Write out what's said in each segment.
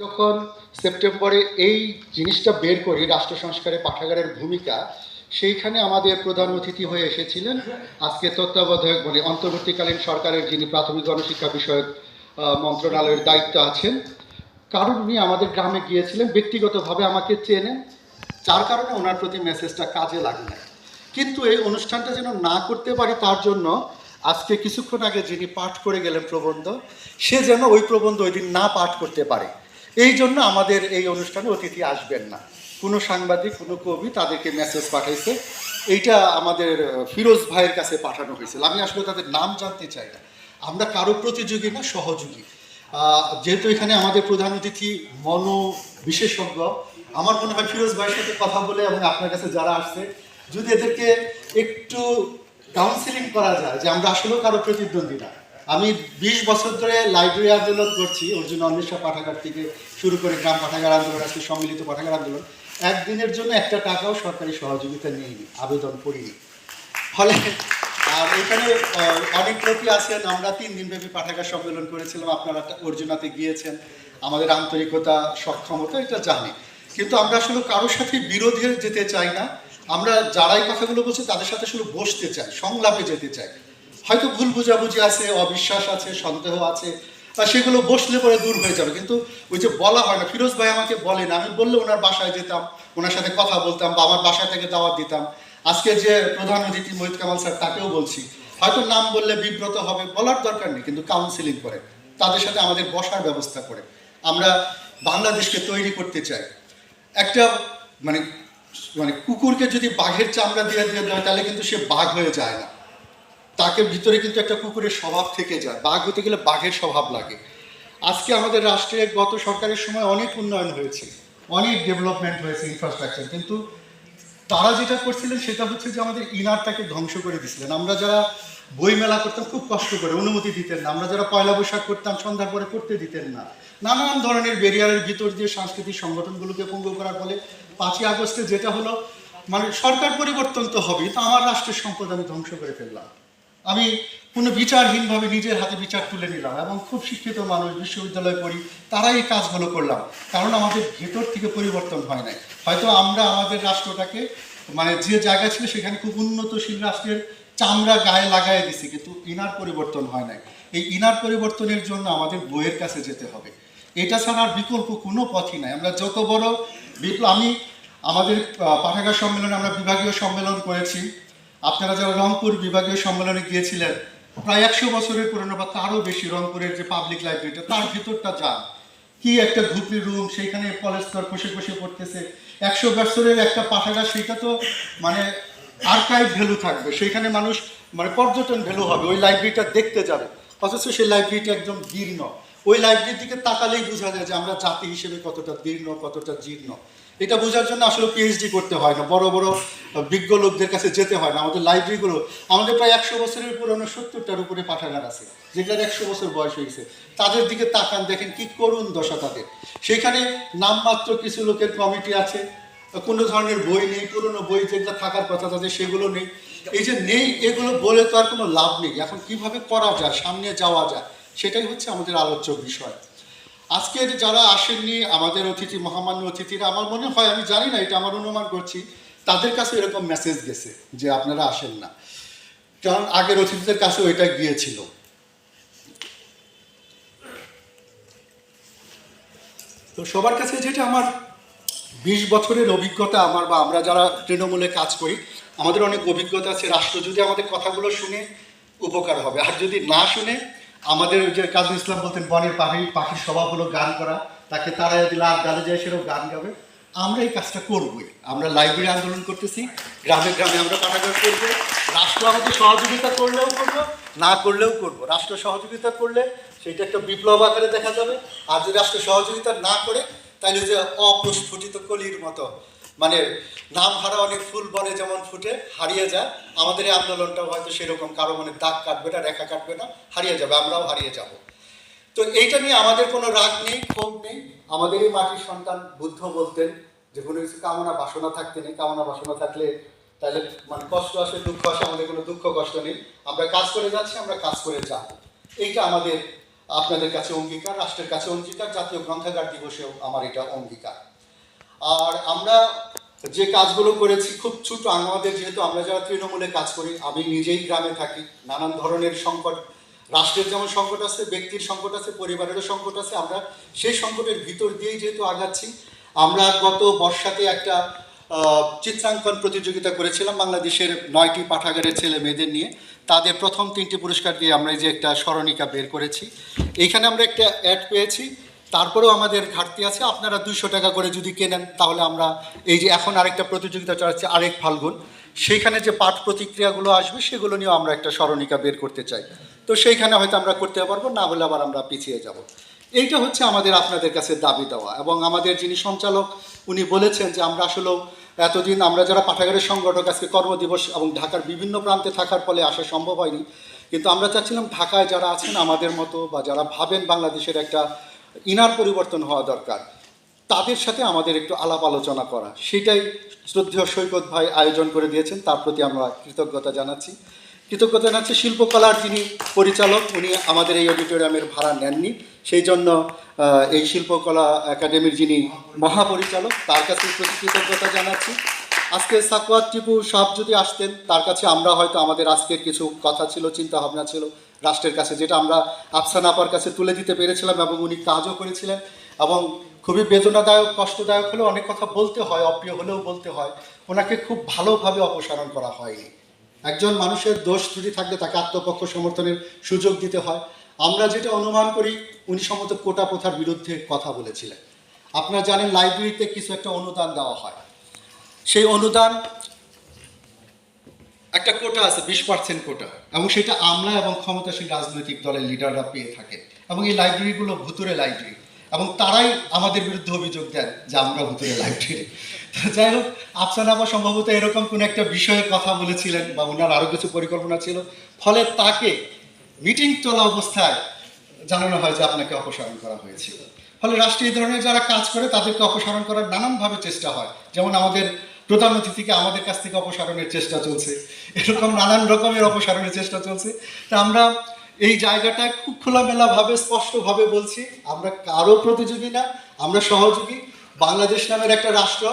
যখন সেপ্টেম্বরে এই জিনিসটা বের করি, রাষ্ট্র সংস্কারে পাঠাগারের ভূমিকা, সেইখানে আমাদের প্রধান অতিথি হয়ে এসেছিলেন আজকে তত্ত্বাবধায়ক মানে অন্তর্বর্তীকালীন সরকারের যিনি প্রাথমিক গণশিক্ষা বিষয়ক মন্ত্রণালয়ের দায়িত্ব আছেন, কারণ উনি আমাদের গ্রামে গিয়েছিলেন, ব্যক্তিগতভাবে আমাকে চেনেন, যার কারণে ওনার প্রতি মেসেজটা কাজে লাগে না কিন্তু এই অনুষ্ঠানটা যেন না করতে পারি, তার জন্য আজকে কিছুক্ষণ আগে যিনি পাঠ করে গেলেন প্রবন্ধ, সে যেন ওই প্রবন্ধ ওই দিন না পাঠ করতে পারে। এই জন্য আমাদের এই অনুষ্ঠানে অতিথি আসবেন না। কোনো সাংবাদিক, কোনো কবি তাদেরকে মেসেজ পাঠাইছে। এইটা আমাদের ফিরোজ ভাইয়ের কাছে পাঠানো হয়েছিল। আমি আসলে তাদের নাম জানতে চাই না। আমরা কারও প্রতিযোগী না, সহযোগী। যেহেতু এখানে আমাদের প্রধান অতিথি মনো বিশেষজ্ঞ, আমার মনে হয় ফিরোজ ভাইয়ের সাথে কথা বলে এবং আপনার কাছে যারা আসছে, যদি এদেরকে একটু কাউন্সিলিং করা যায় যে আমরা আসলেও কারও প্রতিদ্বন্দ্বী না। আমি বিশ বছর ধরে লাইব্রেরি আন্দোলন করছি অর্জুন অন্বেষা পাঠাগার থেকে শুরু করে গ্রাম পাঠাগার আন্দোলন, আজকে সম্মিলিত পাঠাগার আন্দোলন। একদিনের জন্য একটা টাকাও সরকারি সহযোগিতা নিইনি, আবেদন করিনি। ফলে, আর এখানে অনেক লোকই আছেন, আমরা তিন দিনব্যাপী পাঠাগার সম্মেলন করেছিলাম, আপনারা অর্জুনাতে গিয়েছেন, আমাদের আন্তরিকতা, সক্ষমতা, এটা জানি। কিন্তু আমরা আসলে কারোর সাথে বিরোধে যেতে চাই না, আমরা যারাই কথাগুলো বলছি, তাদের সাথে আসলে বসতে চাই, সংলাপে যেতে চাই। হয়তো ভুল বোঝাবুঝি আছে, অবিশ্বাস আছে, সন্দেহ আছে সেগুলো বসলে পরে দূর হয়ে যাবে। কিন্তু ওই যে বলা হয় না, ফিরোজ ভাই আমাকে বলেন আমি বললে ওনার বাসায় যেতাম, ওনার সাথে কথা বলতাম বা আমার বাসা থেকে দাওয়াত দিতাম। আজকে যে প্রধান অতিথি মোহিত কামাল স্যার, তাকেও বলছি, হয়তো নাম বললে বিব্রত হবে, বলার দরকার নেই, কিন্তু কাউন্সিলিং করে, তাদের সাথে আমাদের বসার ব্যবস্থা করে। আমরা বাংলাদেশকে তৈরি করতে চাই। একটা মানে মানে কুকুরকে যদি বাঘের চামড়া দিয়ে দিয়ে দেয়, তাহলে কিন্তু সে বাঘ হয়ে যায় না। তাকে ভিতরে কিন্তু একটা কুকুরের স্বভাব থেকে যায়। বাঘ হতে গেলে বাঘের স্বভাব লাগে। আজকে আমাদের রাষ্ট্রে গত সরকারের সময় অনেক উন্নয়ন হয়েছে। অনেক ডেভেলপমেন্ট হয়েছে ইনফ্রাস্ট্রাকচার কিন্তু তারা যেটা করছিলেন সেটা হচ্ছে যে আমাদের ইনারটাকে ধ্বংস করে দিছিলেন। আমরা যারা বই মেলা করতাম খুব কষ্ট করে, অনুমতি দিতেন না। আমরা যারা পয়লা বৈশাখ করতাম, সন্ধ্যার পরে করতে দিতেন না। নানান ধরনের বেরিয়ারের ভিতর দিয়ে সাংস্কৃতিক সংগঠনগুলোকে পঙ্গু করার ফলে পাঁচই আগস্টে যেটা হলো মানে সরকার পরিবর্তন তো হবেই, তো আমার রাষ্ট্রের সম্পদ আমি ধ্বংস করে ফেললাম। আমি কোনো বিচারহীনভাবে নিজের হাতে বিচার তুলে নিলাম এবং খুব শিক্ষিত মানুষ, বিশ্ববিদ্যালয়ে পড়ি, তারাই এই কাজগুলো করলাম। কারণ আমাদের ভেতর থেকে পরিবর্তন হয় নাই। হয়তো আমরা আমাদের রাষ্ট্রটাকে মানে যে জায়গা ছিল সেখানে খুব উন্নতশীল রাষ্ট্রের চামড়া গায়ে লাগাই দিছি, কিন্তু ইনার পরিবর্তন হয় নাই। এই ইনার পরিবর্তনের জন্য আমাদের বইয়ের কাছে যেতে হবে। এটা ছাড়া আর বিকল্প কোনো পথই নাই। আমরা যত বড় বিপ্লব আমি আমাদের পাঠাগার সম্মেলনে আমরা বিভাগীয় সম্মেলন করেছি। আপনারা যারা রংপুর বিভাগীয় সম্মেলনে গিয়েছিলেন, প্রায় একশো বছরের পুরনো বা তারও বেশি রংপুরের যে পাবলিক লাইব্রেরিটা তার ভিতরটা যান। কি একটা ঘুপড়ি রুম সেইখানে পলেস্তর কষে কষে পড়তেছে। একশো বছরের একটা পাঠাগার সেটা তো মানে আর্কাইভ ভ্যালু থাকবে। সেইখানে মানুষ মানে পর্যটন ভ্যালু হবে, ওই লাইব্রেরিটা দেখতে যাবে। অথচ সেই লাইব্রেরিটা একদম জীর্ণ। ওই লাইব্রেরির দিকে তাকালেই বোঝা যায় যে আমরা জাতি হিসেবে কতটা দীর্ণ কতটা জীর্ণ। এটা বোঝার জন্য আসলে পিএইচডি করতে হয় না, বড় বড় বিজ্ঞ লোকদের কাছে যেতে হয় না, আমাদের লাইব্রেরিগুলো আমাদের প্রায় একশো বছরের পুরনো সত্তরটার উপরে পাঠাগার আছে, যেগুলোর একশো বছর বয়স হয়েছে। তাদের দিকে তাকান, দেখেন কি করুণ দশা তাদের। সেখানে নামমাত্র কিছু লোকের কমিটি আছে, কোনো ধরনের বই নেই, পুরনো বই যেগুলো থাকার কথা তাদের সেগুলো নেই। এই যে নেই, এগুলো বলে তো আর কোনো লাভ নেই। এখন কীভাবে করা যায়, সামনে যাওয়া যায়, সেটাই হচ্ছে আমাদের আলোচ্য বিষয়। আজকের যারা আসেননি, আমাদের অতিথি, মহামান্য অতিথিরা, আমার মনে হয়, আমি জানি না, এটা আমার অনুমান করছি, তাদের কাছে এরকম মেসেজ গেছে যে আপনারা আসেন না। কারণ আগের অতিথিদের কাছে ওইটা গিয়েছিল। তো সবার কাছে যেটা আমার বিশ বছরের অভিজ্ঞতা, আমার বা আমরা যারা তৃণমূলে কাজ করি, আমাদের অনেক অভিজ্ঞতা আছে। রাষ্ট্র যদি আমাদের কথাগুলো শুনে উপকার হবে। আর যদি না শুনে আমাদের যে কাজী ইসলাম বলতেন, বনের পাখি, পাখির স্বভাব হলো গান করা। তাকে তারাই দিলে আর গালে যায় সেরকম গান গাবে। আমরা এই কাজটা করবই। আমরা লাইব্রেরি আন্দোলন করতেছি, গ্রামে গ্রামে আমরা পাঠাগার করব। রাষ্ট্র আমাদের সহযোগিতা করলেও করব, না করলেও করব। রাষ্ট্র সহযোগিতা করলে সেটা একটা বিপ্লব আকারে দেখা যাবে। আর যদি রাষ্ট্র সহযোগিতা না করে, তাহলে যে অপ্রস্ফুটিত কলির মতো মানে নাম হারা অনেক ফুল বনে যেমন ফুটে, হারিয়ে যায়। আমাদের এই আন্দোলনটাও হয়তো সেরকম কারও মানে দাগ কাটবে না, রেখা কাটবে না, হারিয়ে যাবে, আমরাও হারিয়ে যাব। তো এইটা নিয়ে আমাদের কোনো রাগ নেই, ক্ষোভ নেই। আমাদের এই মাটির সন্তান বুদ্ধ বলতেন যে, কোনো কিছু কামনা বাসনা থাকতে নেই, কামনা বাসনা থাকলে তাহলে মানে কষ্ট আসে, দুঃখ আসে, আমাদের কোনো দুঃখ কষ্ট নেই। আমরা কাজ করে যাচ্ছি, আমরা কাজ করে যাব। এইটা আমাদের, আপনাদের কাছে অঙ্গীকার, রাষ্ট্রের কাছে অঙ্গীকার, জাতীয় গ্রন্থাগার দিবসেও আমার এটা অঙ্গীকার। আর আমরা যে কাজগুলো করেছি, খুব ছোট আমাদের যেহেতু আমরা যারা তৃণমূলে কাজ করি, আমি নিজেই গ্রামে থাকি। নানান ধরনের সংকট, রাষ্ট্রের যেমন সংকট আছে, ব্যক্তির সংকট আছে, পরিবারেরও সংকট আছে, আমরা সেই সংকটের ভিতর দিয়েই যেহেতু আগাচ্ছি, আমরা গত বর্ষাতে একটা চিত্রাঙ্কন প্রতিযোগিতা করেছিলাম বাংলাদেশের নয়টি পাঠাগারের ছেলে মেয়েদের নিয়ে। তাদের প্রথম তিনটি পুরস্কার দিয়ে আমরা এই যে একটা স্মরণিকা বের করেছি। এইখানে আমরা একটা অ্যাড পেয়েছি। তারপরেও আমাদের ঘাটতি আছে। আপনারা দুইশো টাকা করে যদি কেনেন, তাহলে আমরা এই যে এখন আরেকটা প্রতিযোগিতা চালাচ্ছে আরেক ফাল্গুন। সেইখানে যে পাঠ প্রতিক্রিয়াগুলো আসবে, সেগুলো নিয়েও আমরা একটা স্মরণিকা বের করতে চাই। তো সেইখানে হয়তো আমরা করতে পারব, না হলে আবার আমরা পিছিয়ে যাব। এইটা হচ্ছে আমাদের, আপনাদের কাছে দাবি দেওয়া। এবং আমাদের যিনি সঞ্চালক, উনি বলেছেন যে আমরা আসলেও এতদিন আমরা যারা পাঠাগারের সংগঠক, আজকে কর্মদিবস এবং ঢাকার বিভিন্ন প্রান্তে থাকার ফলে আসা সম্ভব হয়নি। কিন্তু আমরা চাচ্ছিলাম ঢাকায় যারা আছেন আমাদের মতো বা যারা ভাবেন বাংলাদেশের একটা ইনার পরিবর্তন হওয়া দরকার। তাদের সাথে আমাদের একটু আলাপ আলোচনা করা। সেটাই শ্রদ্ধেয় সৈকত ভাই আয়োজন করে দিয়েছেন। তার প্রতি আমরা কৃতজ্ঞতা জানাচ্ছি। কৃতজ্ঞতা জানাচ্ছি শিল্পকলার যিনি পরিচালক, উনি আমাদের এই অডিটোরিয়ামের ভাড়া নেননি। সেই জন্য এই শিল্পকলা একাডেমির যিনি মহাপরিচালক, তার কাছে প্রতি কৃতজ্ঞতা জানাচ্ছি। আজকে সাকওয়াত টিপু সাহেব যদি আসতেন, তার কাছে আমরা হয়তো আমাদের আজকের কিছু কথা ছিল চিন্তা ভাবনা ছিল। রাষ্ট্রের কাছে, যেটা আমরা আফসান আপার কাছে তুলে দিতে পেরেছিলাম এবং উনি কাজও করেছিলেন। এবং খুবই বেদনাদায়ক, কষ্টদায়ক হলেও অনেক কথা বলতে হয়, অপ্রিয় হলেও বলতে হয়। ওনাকে খুব ভালোভাবে অপসারণ করা হয়নি। একজন মানুষের দোষ ত্রুটি থাকলে তাকে আত্মপক্ষ সমর্থনের সুযোগ দিতে হয়। আমরা যেটা অনুমান করি, উনি সম্ভবত কোটা প্রথার বিরুদ্ধে কথা বলেছিলেন। আপনারা জানেন, লাইব্রেরিতে কিছু একটা অনুদান দেওয়া হয়। সেই অনুদান একটা কোটা আছে, বিশ পার্সেন্ট কোটা। এবং সেটা আমরা এবং ক্ষমতাসীন রাজনৈতিক দলের লিডাররা পেয়ে থাকে এবং এই লাইব্রেরিগুলো ভুতুরে লাইব্রেরি এবং তারাই আমাদের বিরুদ্ধে অভিযোগ দেন যে আমরা ভুতুরে লাইব্রেরি যাই হোক, আফসান আবার সম্ভবত এরকম কোনো একটা বিষয়ে কথা বলেছিলেন বা ওনার আরও কিছু পরিকল্পনা ছিল। ফলে তাকে মিটিং চলা অবস্থায় জানানো হয় যে আপনাকে অপসারণ করা হয়েছিল ফলে রাষ্ট্রীয় ধরনের যারা কাজ করে তাদেরকে অপসারণ করার নানানভাবে চেষ্টা হয়। যেমন আমাদের প্রধান অতিথিকে আমাদের কাছ থেকে অপসারণের চেষ্টা চলছে। এরকম নানান রকমের অপসারণের চেষ্টা চলছে। তা আমরা এই জায়গাটায় খুব খোলামেলাভাবে, স্পষ্টভাবে বলছি, আমরা কারও প্রতিযোগী না, আমরা সহযোগী। বাংলাদেশ নামের একটা রাষ্ট্র,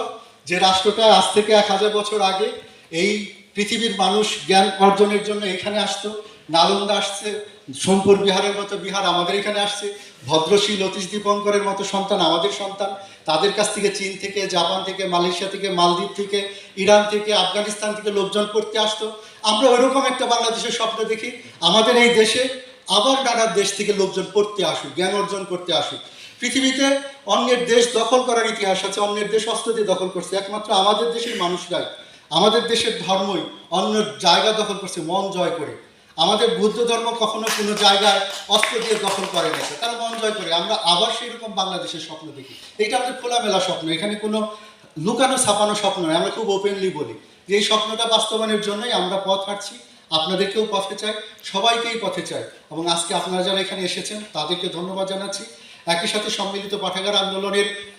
যে রাষ্ট্রটা আজ থেকে এক হাজার বছর আগে এই পৃথিবীর মানুষ জ্ঞান অর্জনের জন্য এখানে আসতো নালন্দা আসছে, সোমপুর বিহারের মতো বিহার আমাদের এখানে আসছে, ভদ্রশীল অতীশ দীপঙ্করের মতো সন্তান আমাদের সন্তান। তাদের কাছ থেকে চীন থেকে, জাপান থেকে, মালয়েশিয়া থেকে, মালদ্বীপ থেকে, ইরান থেকে, আফগানিস্তান থেকে লোকজন পড়তে আসতো। আমরা ওইরকম একটা বাংলাদেশের স্বপ্ন দেখি। আমাদের এই দেশে আবার নানান দেশ থেকে লোকজন পড়তে আসুক, জ্ঞান অর্জন করতে আসুক। পৃথিবীতে অন্যের দেশ দখল করার ইতিহাস আছে, অন্যের দেশ অস্ত্র দিয়ে দখল করছে। একমাত্র আমাদের দেশের মানুষরাই, আমাদের দেশের ধর্মই অন্য জায়গা দখল করছে, মন জয় করে। আমাদের বুদ্ধ ধর্ম কখনো কোনো জায়গায় অস্ত্র দিয়ে দখল করে গেছে তারা মন জয় করে। আমরা আবার সেই রকম বাংলাদেশের স্বপ্ন দেখি। এটা আমাদের খোলামেলা স্বপ্ন। এখানে কোনো লুকানো, ছাপানো স্বপ্ন নয়। আমরা খুব ওপেনলি বলি যে এই স্বপ্নটা বাস্তবায়নের জন্যই আমরা পথ হাঁটছি। আপনাদেরকেও পথে চাই। সবাইকেই পথে চাই। এবং আজকে আপনারা যারা এখানে এসেছেন, তাদেরকে ধন্যবাদ জানাচ্ছি। একই সাথে সম্মিলিত পাঠাগার আন্দোলনের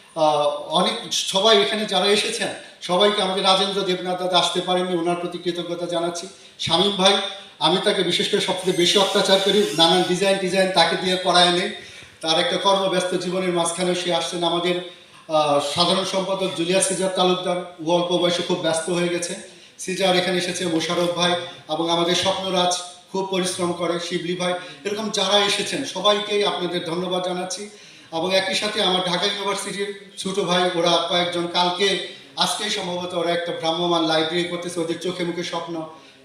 অনেক সবাই এখানে যারা এসেছেন, সবাইকে আমাদের রাজেন্দ্র দেবনাথ দাদা আসতে পারেননি, ওনার প্রতি কৃতজ্ঞতা জানাচ্ছি। শামীম ভাই, আমি তাকে বিশেষ করে সবথেকে বেশি অত্যাচার করি, নানান ডিজাইন ডিজাইন তাকে দিয়ে করায় নেই। তার একটা কর্মব্যস্ত জীবনের মাঝখানেও সে আসছেন আমাদের সাধারণ সম্পাদক জুলিয়া সিজার তালুকদার। ও অল্প বয়সে খুব ব্যস্ত হয়ে গেছে। সিজার এখানে এসেছে মোশারফ ভাই এবং আমাদের স্বপ্নরাজ, খুব পরিশ্রম করে শিবলি ভাই। এরকম যারা এসেছেন, সবাইকেই আপনাদের ধন্যবাদ জানাচ্ছি। এবং একই সাথে আমার ঢাকা ইউনিভার্সিটির ছোট ভাই, ওরা কয়েকজন, কালকে, আজকেই সম্ভবত ওরা একটা ভ্রাম্যমান লাইব্রেরি করতেছে, ওদের চোখে মুখে স্বপ্ন।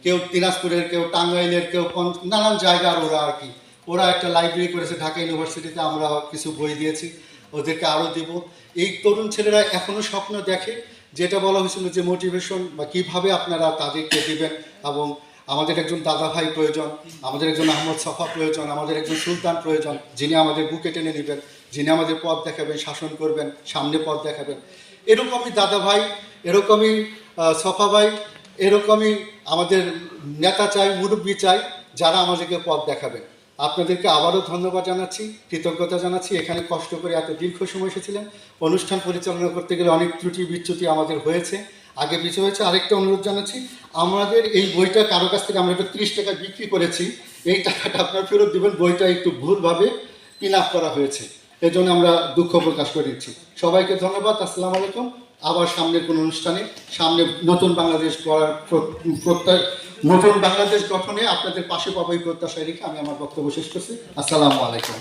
কেউ দিনাজপুরের, কেউ টাঙ্গাইলের, কেউ নানান জায়গার ওরা আর কি। ওরা একটা লাইব্রেরি করেছে ঢাকা ইউনিভার্সিটিতে, আমরা কিছু বই দিয়েছি, ওদেরকে আরও দেব। এই তরুণ ছেলেরা এখনও স্বপ্ন দেখে, যেটা বলা হয়েছিল যে মোটিভেশন বা কীভাবে আপনারা তাদেরকে দেবেন এবং আমাদের একজন দাদা ভাই প্রয়োজন, আমাদের একজন আহমদ সফা প্রয়োজন, আমাদের একজন সুলতান প্রয়োজন, যিনি আমাদের বুকে টেনে নেবেন। যিনি আমাদের পথ দেখাবেন, শাসন করবেন, সামনে পথ দেখাবেন। এরকমই দাদা ভাই এরকমই সফা ভাই এরকমই আমাদের নেতা চাই, মুরব্বী চাই, যারা আমাদেরকে পথ দেখাবেন। আপনাদেরকে আবারও ধন্যবাদ জানাচ্ছি, কৃতজ্ঞতা জানাচ্ছি। এখানে কষ্ট করে এত দীর্ঘ সময় এসেছিলেন। অনুষ্ঠান পরিচালনা করতে গেলে অনেক ত্রুটি বিচ্যুতি আমাদের হয়েছে, আগে পিছু হয়েছে। আরেকটা অনুরোধ জানাচ্ছি, আমাদের এই বইটা কারও কাছ থেকে আমরা এটা ত্রিশ টাকা বিক্রি করেছি, এই টাকাটা আপনার ফেরত দেবেন। বইটা একটু ভুলভাবে পিন করা হয়েছে। এজন্য আমরা দুঃখ প্রকাশ করে দিচ্ছি। সবাইকে ধন্যবাদ, আসসালামু আলাইকুম। আবার সামনের কোনো অনুষ্ঠানে, সামনে নতুন বাংলাদেশ গড়ার প্রত্যয় নতুন বাংলাদেশ গঠনে আপনাদের পাশে পাবো এই প্রত্যাশায় রেখে আমি আমার বক্তব্য শেষ করছি। আসসালামু আলাইকুম।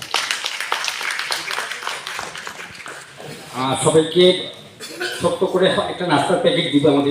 সবাইকে ছোট্ট করে একটা নাস্তার প্যাকেট দিবে আমাদের।